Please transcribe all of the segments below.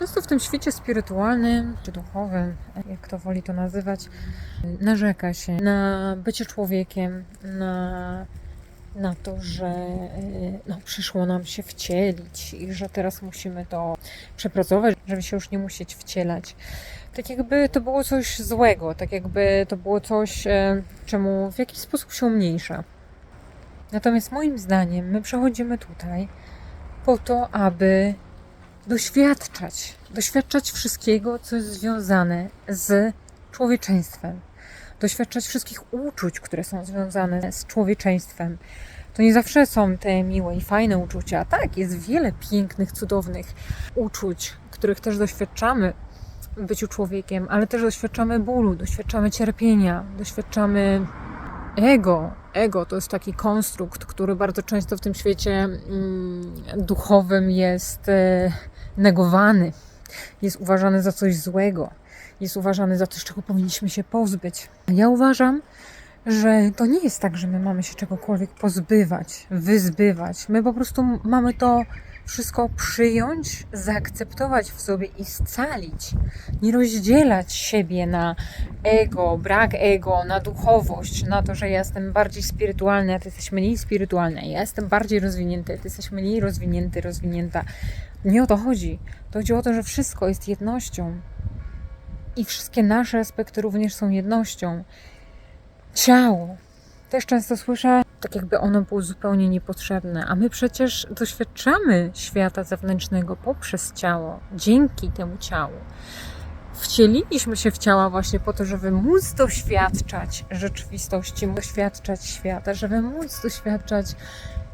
Często w tym świecie spirytualnym czy duchowym, jak kto woli to nazywać, narzeka się na bycie człowiekiem, na, na to, że y, no, przyszło nam się wcielić i że teraz musimy to przepracować, żeby się już nie musieć wcielać. Tak jakby to było coś złego, tak jakby to było coś, e, czemu w jakiś sposób się umniejsza. Natomiast moim zdaniem my przechodzimy tutaj po to, aby doświadczać, doświadczać wszystkiego, co jest związane z człowieczeństwem, doświadczać wszystkich uczuć, które są związane z człowieczeństwem. To nie zawsze są te miłe i fajne uczucia. Tak, jest wiele pięknych, cudownych uczuć, których też doświadczamy w byciu człowiekiem, ale też doświadczamy bólu, doświadczamy cierpienia, doświadczamy ego. Ego to jest taki konstrukt, który bardzo często w tym świecie mm, duchowym jest e, negowany, jest uważany za coś złego, jest uważany za coś, czego powinniśmy się pozbyć. Ja uważam, że to nie jest tak, że my mamy się czegokolwiek pozbywać, wyzbywać. My po prostu mamy to wszystko przyjąć, zaakceptować w sobie i scalić. Nie rozdzielać siebie na ego, brak ego, na duchowość, na to, że ja jestem bardziej spirytualny, a ty jesteś mniej spirytualna. Ja jestem bardziej rozwinięty, a ty jesteś mniej rozwinięty, rozwinięta. Nie o to chodzi. To chodzi o to, że wszystko jest jednością. I wszystkie nasze aspekty również są jednością. Ciało. Też często słyszę, tak jakby ono było zupełnie niepotrzebne, a my przecież doświadczamy świata zewnętrznego poprzez ciało, dzięki temu ciału. Wcieliliśmy się w ciała właśnie po to, żeby móc doświadczać rzeczywistości, doświadczać świata, żeby móc doświadczać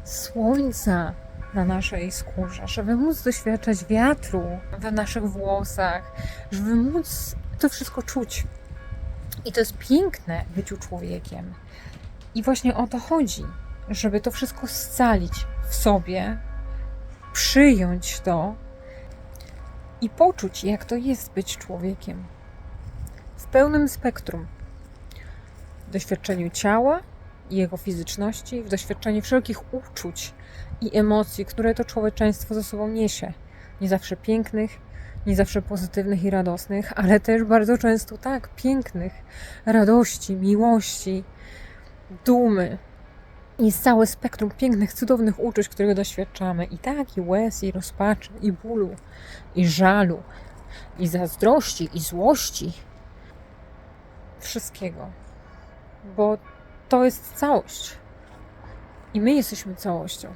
słońca na naszej skórze, żeby móc doświadczać wiatru w naszych włosach, żeby móc to wszystko czuć. I to jest piękne byciu człowiekiem. I właśnie o to chodzi, żeby to wszystko scalić w sobie, przyjąć to i poczuć, jak to jest być człowiekiem. W pełnym spektrum. W doświadczeniu ciała i jego fizyczności, w doświadczeniu wszelkich uczuć i emocji, które to człowieczeństwo ze sobą niesie. Nie zawsze pięknych, nie zawsze pozytywnych i radosnych, ale też bardzo często tak, pięknych, radości, miłości, dumy. Jest całe spektrum pięknych, cudownych uczuć, którego doświadczamy. I tak, i łez, i rozpaczy, i bólu, i żalu, i zazdrości, i złości. Wszystkiego. Bo to jest całość. I my jesteśmy całością.